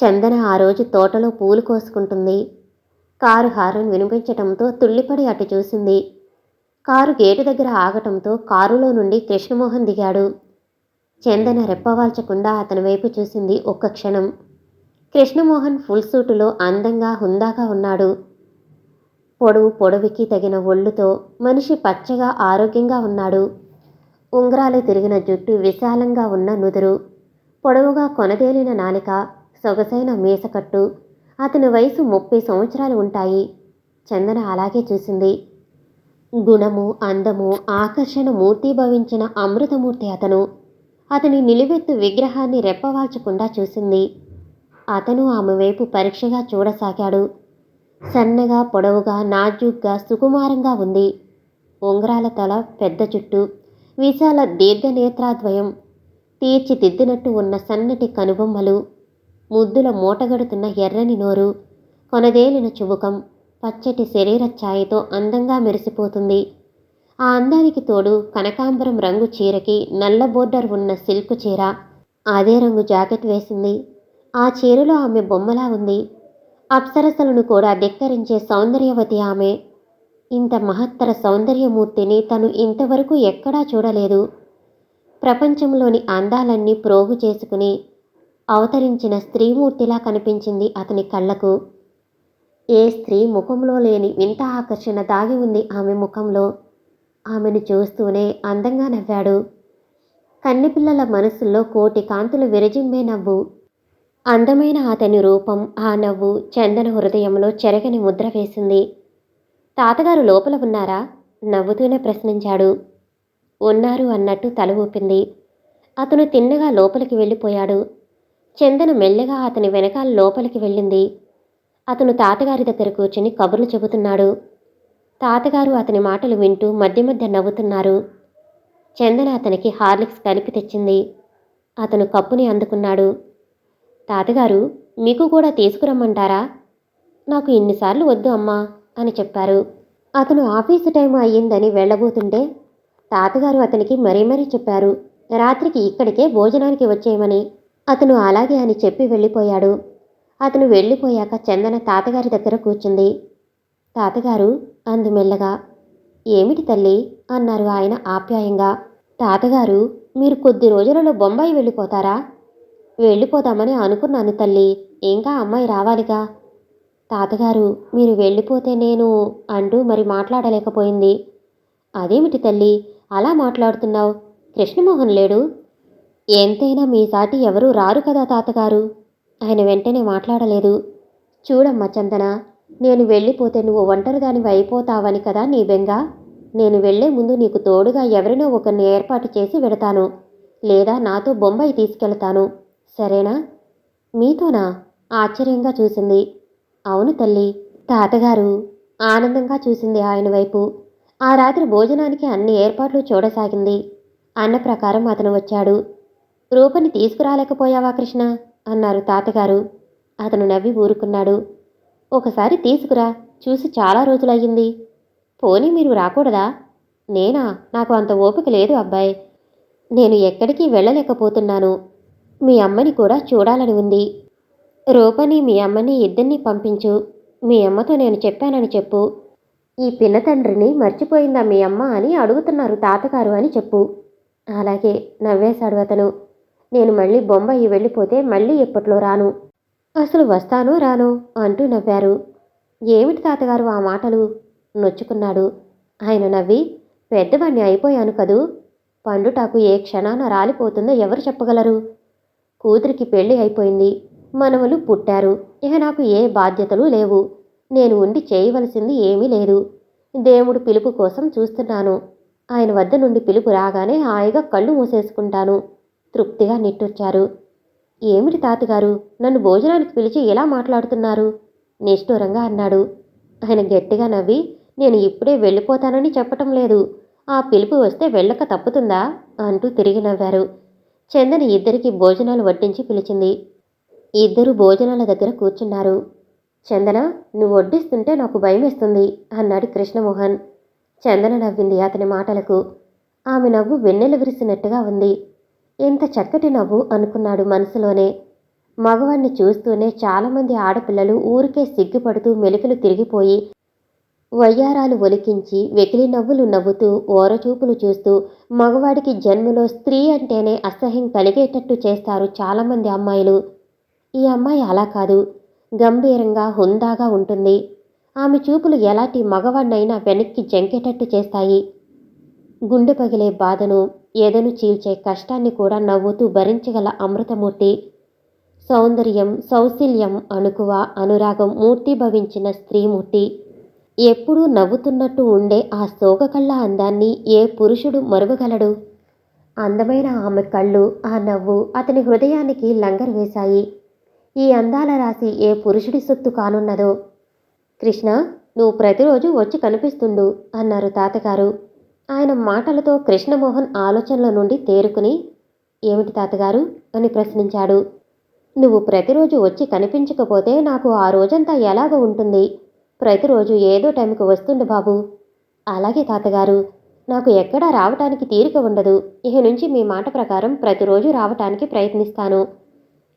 చందన ఆ రోజు తోటలో పూలు కోసుకుంటుంది. కారు హారన్ వినిపించటంతో తుళ్ళిపడి అటు చూసింది. కారు గేటు దగ్గర ఆగటంతో కారులో నుండి కృష్ణమోహన్ దిగాడు. చందన రెప్పవాల్చకుండా అతని వైపు చూసింది ఒక్క క్షణం. కృష్ణమోహన్ ఫుల్ సూటులో అందంగా హుందాగా ఉన్నాడు. పొడవు పొడవుకి తగిన ఒళ్ళుతో మనిషి పచ్చగా ఆరోగ్యంగా ఉన్నాడు. ఉంగరాలు తిరిగిన జుట్టు విశాలంగా ఉన్న నుదురు. పొడవుగా కొనదేలిన నాలిక సొగసైన మీసకట్టు అతని వయసు ముప్పై సంవత్సరాలు ఉంటాయి. చందన అలాగే చూసింది. గుణము అందము ఆకర్షణ మూర్తిభవించిన అమృతమూర్తి అతను. అతని నిలువెత్తు విగ్రహాన్ని రెప్పవాల్చకుండా చూసింది. అతను ఆమె వైపు పరీక్షగా చూడసాగాడు. సన్నగా పొడవుగా నాజూగ్గా సుకుమారంగా ఉంది. ఉంగరాల తల పెద్ద చుట్టూ విశాల దీర్ఘనేత్రాద్వయం. తీర్చిదిద్దినట్టు ఉన్న సన్నటి కనుబొమ్మలు ముద్దుల మూటగడుతున్న ఎర్రని నోరు కొనదేలిన చుబుకం పచ్చటి శరీర ఛాయతో అందంగా మెరిసిపోతుంది. ఆ అందానికి తోడు కనకాంబరం రంగు చీరకి నల్ల బోర్డర్ ఉన్న సిల్క్ చీర అదే రంగు జాకెట్ వేసింది. ఆ చీరలో ఆమె బొమ్మలా ఉంది. అప్సరసలను కూడా ధిక్కరించే సౌందర్యవతి ఆమె. ఇంత మహత్తర సౌందర్యమూర్తిని తను ఇంతవరకు ఎక్కడా చూడలేదు. ప్రపంచంలోని అందాలన్నీ ప్రోగు చేసుకుని అవతరించిన స్త్రీమూర్తిలా కనిపించింది అతని కళ్ళకు. ఏ స్త్రీ ముఖంలో లేని వింత ఆకర్షణ దాగి ఉంది ఆమె ముఖంలో. ఆమెను చూస్తూనే అందంగా నవ్వాడు. కన్నెపిల్లల మనసుల్లో కోటి కాంతులు విరజిమ్మే నవ్వు. అందమైన అతని రూపం ఆ నవ్వు చందన హృదయంలో చెరగని ముద్ర వేసింది. తాతగారు లోపల ఉన్నారా? నవ్వుతూనే ప్రశ్నించాడు. ఉన్నారు అన్నట్టు తల ఊపింది. అతను తిన్నగా లోపలికి వెళ్ళిపోయాడు. చందన మెల్లగా అతని వెనకాల లోపలికి వెళ్ళింది. అతను తాతగారి దగ్గర కూర్చుని కబుర్లు చెబుతున్నాడు. తాతగారు అతని మాటలు వింటూ మధ్య మధ్య నవ్వుతున్నారు. చందన అతనికి హార్లిక్స్ కలిపి తెచ్చింది. అతను కప్పుని అందుకున్నాడు. తాతగారు మీకు కూడా తీసుకురమ్మంటారా? నాకు ఇన్నిసార్లు వద్దు అమ్మా అని చెప్పారు. అతను ఆఫీసు టైం అయ్యిందని వెళ్ళబోతుంటే తాతగారు అతనికి మరీ మరీ చెప్పారు. రాత్రికి ఇక్కడికే భోజనానికి వచ్చేయమని. అతను అలాగే అని చెప్పి వెళ్ళిపోయాడు. అతను వెళ్ళిపోయాక చందన తాతగారి దగ్గర కూర్చుంది. తాతగారు అంది మెల్లగా ఏమిటి తల్లి? అన్నారు ఆయన ఆప్యాయంగా. తాతగారు మీరు కొద్ది రోజులలో బొంబాయి వెళ్ళిపోతారా? వెళ్ళిపోదామని అనుకున్నాను తల్లి. ఇంకా అమ్మాయి రావాలిగా. తాతగారు మీరు వెళ్ళిపోతే నేను అంటూ మరి మాట్లాడలేకపోయింది. అదేమిటి తల్లి? అలా మాట్లాడుతున్నావు? కృష్ణమోహన్ లేడు? ఎంతైనా మీ సాటి ఎవరూ రారు కదా తాతగారు? ఆయన వెంటనే మాట్లాడలేదు. చూడమ్మా చందన నేను వెళ్ళిపోతే నువ్వు ఒంటరిదానివి అయిపోతావని కదా నీ బెంగ? నేను వెళ్ళే ముందు నీకు తోడుగా ఎవరినో ఒకరిని ఏర్పాటు చేసి వెడతాను లేదా నాతో బొంబాయి తీసుకెళ్తాను. సరేనా? మీతోనా? ఆశ్చర్యంగా చూసింది. అవును తల్లి. తాతగారు ఆనందంగా చూసింది ఆయన వైపు. ఆ రాత్రి భోజనానికి అన్ని ఏర్పాట్లు చూడసాగింది. అన్న ప్రకారం అతను వచ్చాడు. రూపని తీసుకురాలేకపోయావా కృష్ణ? అన్నారు తాతగారు. అతను నవ్వి ఊరుకున్నాడు. ఒకసారి తీసుకురా చూసి చాలా రోజులయ్యింది. పోనీ మీరు రాకూడదా? నేనా? నాకు అంత ఓపిక లేదు అబ్బాయి. నేను ఎక్కడికి వెళ్ళలేకపోతున్నాను. మీ అమ్మని కూడా చూడాలని ఉంది. రూపని మీ అమ్మని ఇద్దరిని పంపించు. మీ అమ్మతో నేను చెప్పానని చెప్పు. ఈ పిన్న తండ్రిని మర్చిపోయిందా మీ అమ్మ అని అడుగుతున్నారు తాతగారు అని చెప్పు. అలాగే నవ్వేశాడు అతను. నేను మళ్ళీ బొంబాయి వెళ్ళిపోతే మళ్ళీ ఎప్పట్లో రాను? అసలు వస్తానో రానో అంటూ నవ్వారు. ఏమిటి తాతగారు ఆ మాటలు? నొచ్చుకున్నాడు. ఆయన నవ్వి పెద్దవాణ్ణి అయిపోయాను కదూ? పండుటాకు ఏ క్షణాన రాలిపోతుందో ఎవరు చెప్పగలరు? కూతురికి పెళ్ళి అయిపోయింది. మనవలు పుట్టారు. ఇక నాకు ఏ బాధ్యతలు లేవు. నేను ఉండి చేయవలసింది ఏమీ లేదు. దేవుడు పిలుపు కోసం చూస్తున్నాను. ఆయన వద్ద నుండి పిలుపు రాగానే హాయిగా కళ్ళు మూసేసుకుంటాను. తృప్తిగా నిట్టూర్చారు. ఏమిటి తాతగారు? నన్ను భోజనానికి పిలిచి ఎలా మాట్లాడుతున్నారు? నిష్ఠూరంగా అన్నాడు. ఆయన గట్టిగా నవ్వి నేను ఇప్పుడే వెళ్ళిపోతానని చెప్పటం లేదు. ఆ పిలుపు వస్తే వెళ్ళక తప్పుతుందా? అంటూ తిరిగి నవ్వారు. చందని ఇద్దరికి భోజనాలు వడ్డించి పిలిచింది. ఇద్దరు భోజనాల దగ్గర కూర్చున్నారు. చందన నువ్వు వడ్డిస్తుంటే నాకు భయమేస్తుంది అన్నాడు కృష్ణమోహన్. చందన నవ్వింది అతని మాటలకు. ఆమె నవ్వు వెన్నెల విరిసినట్టుగా ఉంది. ఇంత చక్కటి నవ్వు అనుకున్నాడు మనసులోనే. మగవాణ్ణి చూస్తూనే చాలామంది ఆడపిల్లలు ఊరికే సిగ్గుపడుతూ మెలికలు తిరిగిపోయి వయ్యారాలు ఒలికించి వెకిలి నవ్వులు నవ్వుతూ ఓరచూపులు చూస్తూ మగవాడికి జన్మలో స్త్రీ అంటేనే అసహ్యం కలిగేటట్టు చేస్తారు చాలామంది అమ్మాయిలు. ఈ అమ్మాయి అలా కాదు. గంభీరంగా హుందాగా ఉంటుంది. ఆమె చూపులు ఎలాంటి మగవాడినైనా వెనక్కి జంకేటట్టు చేస్తాయి. గుండె పగిలే బాధను ఎదను చీల్చే కష్టాన్ని కూడా నవ్వుతూ భరించగల అమృతమూర్తి. సౌందర్యం సౌశల్యం అణుకువ అనురాగం మూర్తి భవించిన స్త్రీమూర్తి. ఎప్పుడూ నవ్వుతున్నట్టు ఉండే ఆ సోగకళ్ళ అందాన్ని ఏ పురుషుడు మరువగలడు? అందమైన ఆమె కళ్ళు ఆ నవ్వు అతని హృదయానికి లంగరు వేశాయి. ఈ అందాల రాశి ఏ పురుషుడి సొత్తు కానున్నదో? కృష్ణ నువ్వు ప్రతిరోజు వచ్చి కనిపిస్తుండు అన్నారు తాతగారు. ఆయన మాటలతో కృష్ణమోహన్ ఆలోచనల నుండి తేరుకుని ఏమిటి తాతగారు? అని ప్రశ్నించాడు. నువ్వు ప్రతిరోజు వచ్చి కనిపించకపోతే నాకు ఆ రోజంతా ఎలాగ ఉంటుంది? ప్రతిరోజు ఏదో టైంకి వస్తుండు బాబు. అలాగే తాతగారు. నాకు ఎక్కడా రావటానికి తీరిక ఉండదు. ఇక నుంచి మీ మాట ప్రకారం ప్రతిరోజు రావటానికి ప్రయత్నిస్తాను.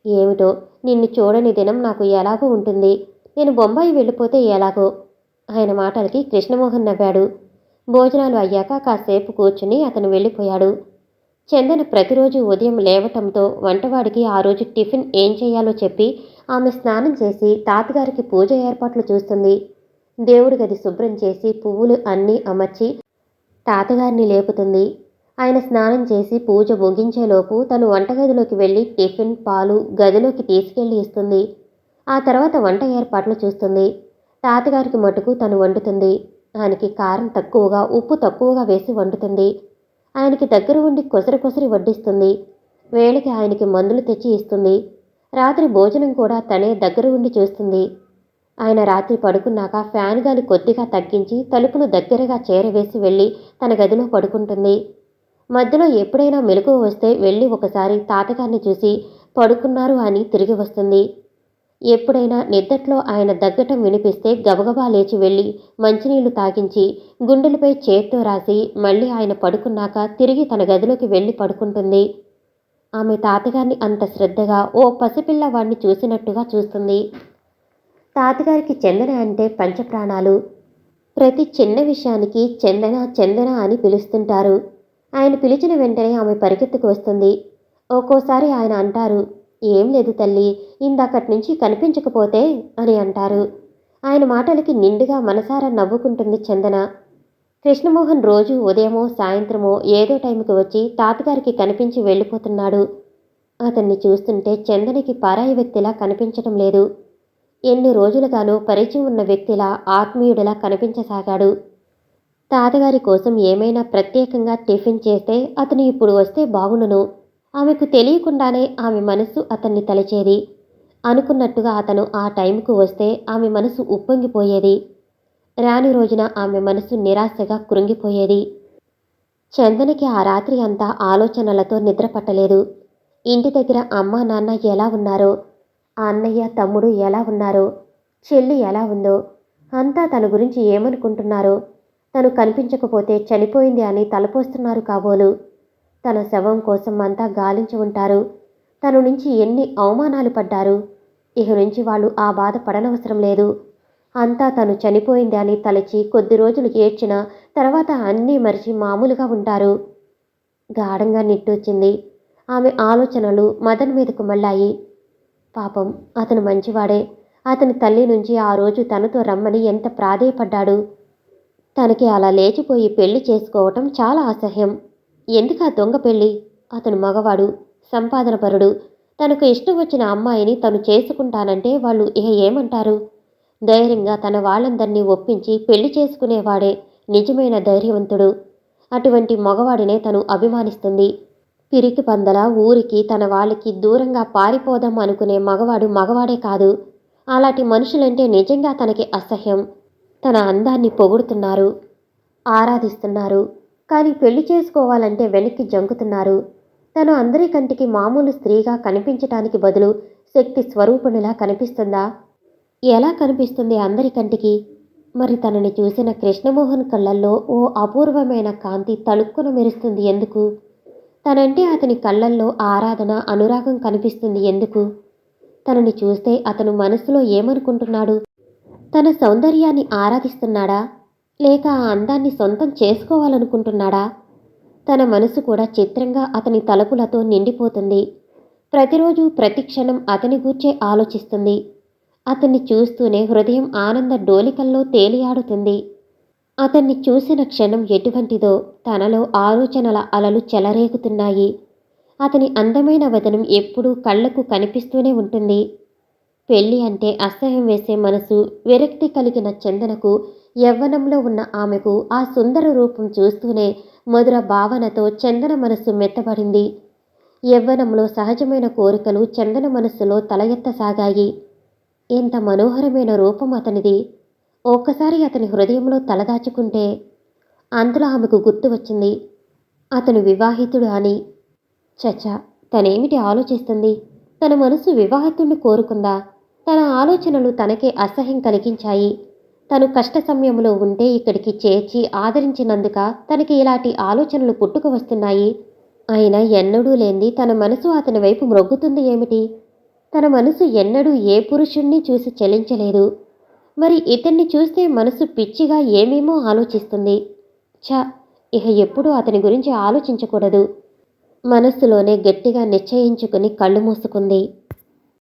ఏమిటో? నిన్ను చూడని దినం నాకు ఎలాగో ఉంటుంది. నేను బొంబాయి వెళ్ళిపోతే ఎలాగో? ఆయన మాటలకి కృష్ణమోహన్ నవ్వాడు. భోజనాలు అయ్యాక కాసేపు కూర్చుని అతను వెళ్ళిపోయాడు. చందన ప్రతిరోజు ఉదయం లేవటంతో వంటవాడికి ఆ రోజు టిఫిన్ ఏం చేయాలో చెప్పి ఆమె స్నానం చేసి తాతగారికి పూజ ఏర్పాట్లు చూస్తుంది. దేవుడి గది శుభ్రం చేసి పువ్వులు అన్నీ అమర్చి తాతగారిని లేపుతుంది. ఆయన స్నానం చేసి పూజ ముగించేలోపు తను వంటగదిలోకి వెళ్ళి టిఫిన్ పాలు గదిలోకి తీసుకెళ్ళి ఇస్తుంది. ఆ తర్వాత వంట ఏర్పాట్లు చూస్తుంది. తాతగారికి మటుకు తను వండుతుంది. ఆయనకి కారం తక్కువగా ఉప్పు తక్కువగా వేసి వండుతుంది. ఆయనకి దగ్గర ఉండి కొసరి కొసరి వడ్డిస్తుంది. వేళకి ఆయనకి మందులు తెచ్చి ఇస్తుంది. రాత్రి భోజనం కూడా తనే దగ్గర ఉండి చూస్తుంది. ఆయన రాత్రి పడుకున్నాక ఫ్యాన్ గాలి కొద్దిగా తగ్గించి తలుపులు దగ్గరగా చేరవేసి వెళ్ళి తన గదిలో పడుకుంటుంది. మధ్యలో ఎప్పుడైనా మెలకువ వస్తే వెళ్ళి ఒకసారి తాతగారిని చూసి పడుకున్నారు అని తిరిగి వస్తుంది. ఎప్పుడైనా నిద్దట్లో ఆయన దగ్గటం వినిపిస్తే గబగబా లేచి వెళ్ళి మంచినీళ్ళు తాగించి గుండెలపై చేత్తో రాసి మళ్ళీ ఆయన పడుకున్నాక తిరిగి తన గదిలోకి వెళ్ళి పడుకుంటుంది. ఆమె తాతగారిని అంత శ్రద్ధగా ఓ పసిపిల్లవాడిని చూసినట్టుగా చూస్తుంది. తాతగారికి చందన అంటే పంచప్రాణాలు. ప్రతి చిన్న విషయానికి చందన చందన అని పిలుస్తుంటారు. ఆయన పిలిచిన వెంటనే ఆమె పరిగెత్తుకు వస్తుంది. ఒక్కోసారి ఆయన అంటారు ఏం లేదు తల్లి ఇందాకటి నుంచి కనిపించకపోతే అని అంటారు. ఆయన మాటలకి నిండుగా మనసారా నవ్వుకుంటుంది చందన. కృష్ణమోహన్ రోజు ఉదయమో సాయంత్రమో ఏదో టైంకి వచ్చి తాతగారికి కనిపించి వెళ్ళిపోతున్నాడు. అతన్ని చూస్తుంటే చందనకి పరాయి వ్యక్తిలా కనిపించడం లేదు. ఎన్ని రోజులుగానో పరిచయం ఉన్న వ్యక్తిలా ఆత్మీయుడిలా కనిపించసాగాడు. తాతగారి కోసం ఏమైనా ప్రత్యేకంగా టిఫిన్ చేస్తే అతను ఇప్పుడు వస్తే బాగుండును. ఆమెకు తెలియకుండానే ఆమె మనసు అతన్ని తలచేది. అనుకున్నట్టుగా అతను ఆ టైంకు వస్తే ఆమె మనసు ఉప్పొంగిపోయేది. రాని రోజున ఆమె మనసు నిరాశగా కృంగిపోయేది. చందనకి ఆ రాత్రి అంతా ఆలోచనలతో నిద్రపట్టలేదు ఇంటి దగ్గర అమ్మ నాన్న ఎలా ఉన్నారో ఆ అన్నయ్య తమ్ముడు ఎలా ఉన్నారో చెల్లి ఎలా ఉందో అంతా తన గురించి ఏమనుకుంటున్నారో తను కనిపించకపోతే చనిపోయింది అని తలపోస్తున్నారు కాబోలు. తన శవం కోసం అంతా గాలించి ఉంటారు. తన నుంచి ఎన్ని అవమానాలు పడ్డారు. ఇక నుంచి వాళ్ళు ఆ బాధ పడనవసరం లేదు. అంతా తను చనిపోయింది అని తలచి కొద్ది రోజులు ఏడ్చిన తర్వాత అన్నీ మరిచి మామూలుగా ఉంటారు. గాఢంగా నిట్టొచ్చింది ఆమె ఆలోచనలు మదన్ మీదకు మళ్ళాయి. పాపం అతను మంచివాడే. అతని తల్లి నుంచి ఆ రోజు తనతో రమ్మని ఎంత ప్రాధేయపడ్డాడు. తనకి అలా లేచిపోయి పెళ్ళి చేసుకోవటం చాలా అసహ్యం. ఎందుకు ఆ దొంగ పెళ్ళి? అతను మగవాడు సంపాదనపరుడు. తనకు ఇష్టం వచ్చిన అమ్మాయిని తను చేసుకుంటానంటే వాళ్ళు ఇక ఏమంటారు? ధైర్యంగా తన వాళ్ళందరినీ ఒప్పించి పెళ్ళి చేసుకునేవాడే నిజమైన ధైర్యవంతుడు. అటువంటి మగవాడినే తను అభిమానిస్తుంది. పిరికి పందల ఊరికి తన వాళ్ళకి దూరంగా పారిపోదాం అనుకునే మగవాడు మగవాడే కాదు. అలాంటి మనుషులంటే నిజంగా తనకి అసహ్యం. తన అందాన్ని పొగుడుతున్నారు. ఆరాధిస్తున్నారు. కానీ పెళ్ళి చేసుకోవాలంటే వెనక్కి జంకుతున్నారు. తను అందరి కంటికి మామూలు స్త్రీగా కనిపించటానికి బదులు శక్తి స్వరూపునిలా కనిపిస్తుందా? ఎలా కనిపిస్తుంది అందరి కంటికి? మరి తనని చూసిన కృష్ణమోహన్ కళ్ళల్లో ఓ అపూర్వమైన కాంతి తళుక్కున మెరుస్తుంది ఎందుకు? తనంటే అతని కళ్ళల్లో ఆరాధన అనురాగం కనిపిస్తుంది ఎందుకు? తనని చూస్తే అతను మనసులో ఏమనుకుంటున్నాడు? తన సౌందర్యాన్ని ఆరాధిస్తున్నాడా? లేక ఆ అందాన్ని సొంతం చేసుకోవాలనుకుంటున్నాడా? తన మనసు కూడా చిత్రంగా అతని తలుపులతో నిండిపోతుంది. ప్రతిరోజు ప్రతి క్షణం అతని గూర్చే ఆలోచిస్తుంది. అతన్ని చూస్తూనే హృదయం ఆనంద డోలికల్లో తేలియాడుతుంది. అతన్ని చూసిన క్షణం ఎటువంటిదో తనలో ఆలోచనల అలలు చెలరేగుతున్నాయి. అతని అందమైన వదనం ఎప్పుడూ కళ్ళకు కనిపిస్తూనే ఉంటుంది. పెళ్ళి అంటే అసహ్యం వేసే మనసు విరక్తి కలిగిన చందనకు యవ్వనంలో ఉన్న ఆమెకు ఆ సుందర రూపం చూస్తూనే మధుర భావనతో చందన మనస్సు మెత్తబడింది. యవ్వనంలో సహజమైన కోరికలు చందన మనస్సులో తల ఎత్తసాగాయి ఎంత మనోహరమైన రూపం అతనిది. ఒక్కసారి అతని హృదయంలో తలదాచుకుంటే అందులో ఆమెకు గుర్తు వచ్చింది. అతను వివాహితుడు అని. చచా తనేమిటి ఆలోచిస్తుంది? తన మనసు వివాహితుడిని కోరుకుందా? తన ఆలోచనలు తనకే అసహ్యం కలిగించాయి. తను కష్ట సమయంలో ఉంటే ఇక్కడికి చేర్చి ఆదరించినందుక తనకి ఇలాంటి ఆలోచనలు పుట్టుకు వస్తున్నాయి. అయినా ఎన్నడూ లేంది తన మనసు అతని వైపు మ్రొగ్గుతుంది ఏమిటి? తన మనసు ఎన్నడూ ఏ పురుషుణ్ణి చూసి చలించలేదు. మరి ఇతన్ని చూస్తే మనసు పిచ్చిగా ఏమేమో ఆలోచిస్తుంది. ఛ! ఇక ఎప్పుడూ అతని గురించి ఆలోచించకూడదు. మనస్సులోనే గట్టిగా నిశ్చయించుకుని కళ్ళు మూసుకుంది.